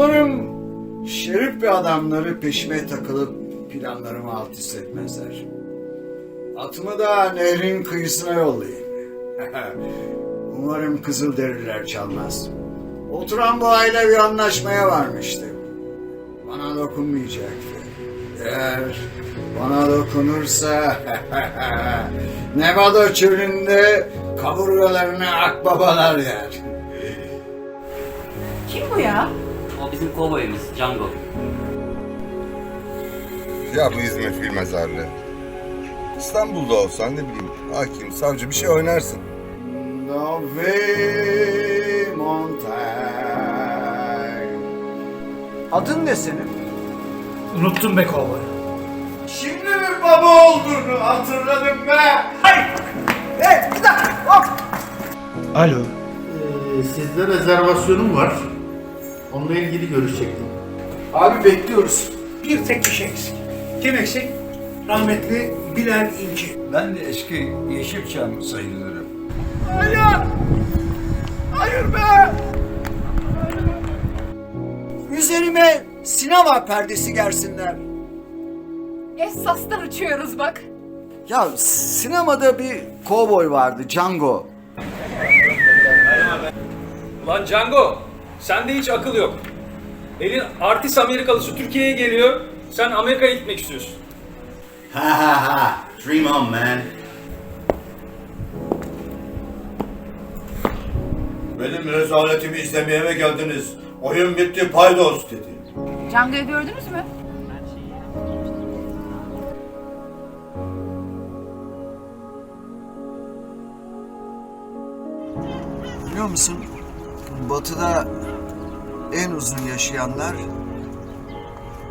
Umarım şerif bir adamları peşime takılıp planlarımı alt üst etmezler. Atımı da nehrin kıyısına yollayayım. Umarım Kızılderililer çalmaz. Oturan bu aile bir anlaşmaya varmıştı. Bana dokunmayacaktı. Eğer bana dokunursa Nevada çölünde kaburgalarını akbabalar yer. Kim bu ya? O bizim kovboyumuz Django. Ya bu hizmet bilmez abi. İstanbul'da olsan ne bileyim hakim, savcı bir şey oynarsın. Dove Montaigne. Adın ne senin? Unuttum be kovboy. Şimdi mi baba olduğunu hatırladım be? Ay! Hey, bir dakika, hop! Alo. Ee, sizde rezervasyonum var. Onunla ilgili görüşecektim. Abi bekliyoruz. Bir tek kişi eksik. Kim eksik? Rahmetli Bilal İnci. Ben de eski Yeşilçam sayılırım. Hayır! Hayır be! Üzerime sinema perdesi gersinler. Esas'tan uçuyoruz bak. Ya sinemada bir kovboy vardı, Django. Lan Django, sende hiç akıl yok. Elin artist Amerikalısı Türkiye'ye geliyor, sen Amerika'ya gitmek istiyorsun. Ha ha ha. Dream on man. Benim rezaletimi izlemeye mi geldiniz? Oyun bitti paydos dedi. Django'yu gördünüz mü? Biliyor musun? Batıda en uzun yaşayanlar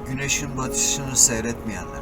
güneşin batışını seyretmeyenlerdir.